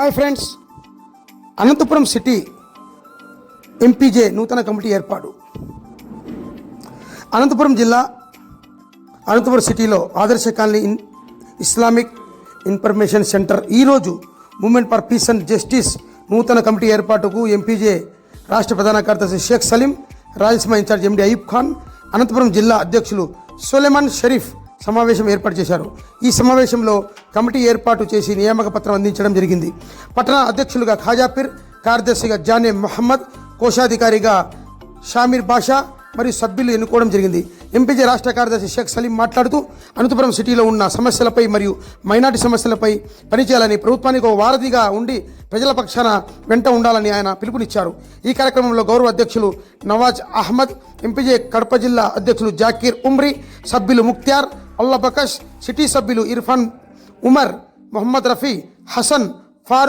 Hi friends. Anantapuram city MPJ నూతన committee ఏర్పాటు. అనంతపురం జిల్లా అనంతపురం సిటీలో Adarsha colony in Islamic information centre ఈరోజు movement for peace and justice నూతన కమిటీ ఏర్పాటుకు ఎంపీజే రాష్ట్ర ప్రధాన కార్యదర్శి షేక్ సలీం రాయలసీమ ఇన్ఛార్జ్ ఎండి అయూబ్ ఖాన్ అనంతపురం జిల్లా అధ్యక్షులు సొలెమాన్ షరీఫ్ సమావేశం ఏర్పాటు చేశారు. ఈ సమావేశంలో కమిటీ ఏర్పాటు చేసి నియామక పత్రం అందించడం జరిగింది. పట్టణ అధ్యక్షులుగా ఖాజాపీర్ కార్యదర్శిగా జానే మహమ్మద్ కోశాధికారిగా షామీర్ బాషా మరియు సభ్యులు ఎన్నుకోవడం జరిగింది. ఎంపీజే రాష్ట్ర కార్యదర్శి షేక్ సలీం మాట్లాడుతూ అనంతపురం సిటీలో ఉన్న సమస్యలపై మరియు మైనార్టీ సమస్యలపై పనిచేయాలని ప్రభుత్వానికి ఒక వారధిగా ఉండి ప్రజల పక్షాన వెంట ఉండాలని ఆయన పిలుపునిచ్చారు. ఈ కార్యక్రమంలో గౌరవ అధ్యక్షులు నవాజ్ అహ్మద్ ఎంపీజే కడప జిల్లా అధ్యక్షులు జాకీర్ ఉమ్రీ సభ్యులు ముక్త్యార్ అల్లా బకష్ సిటీ సభ్యులు ఇర్ఫాన్ ఉమర్ మొహమ్మద్ రఫీ హసన్ ఫారూక్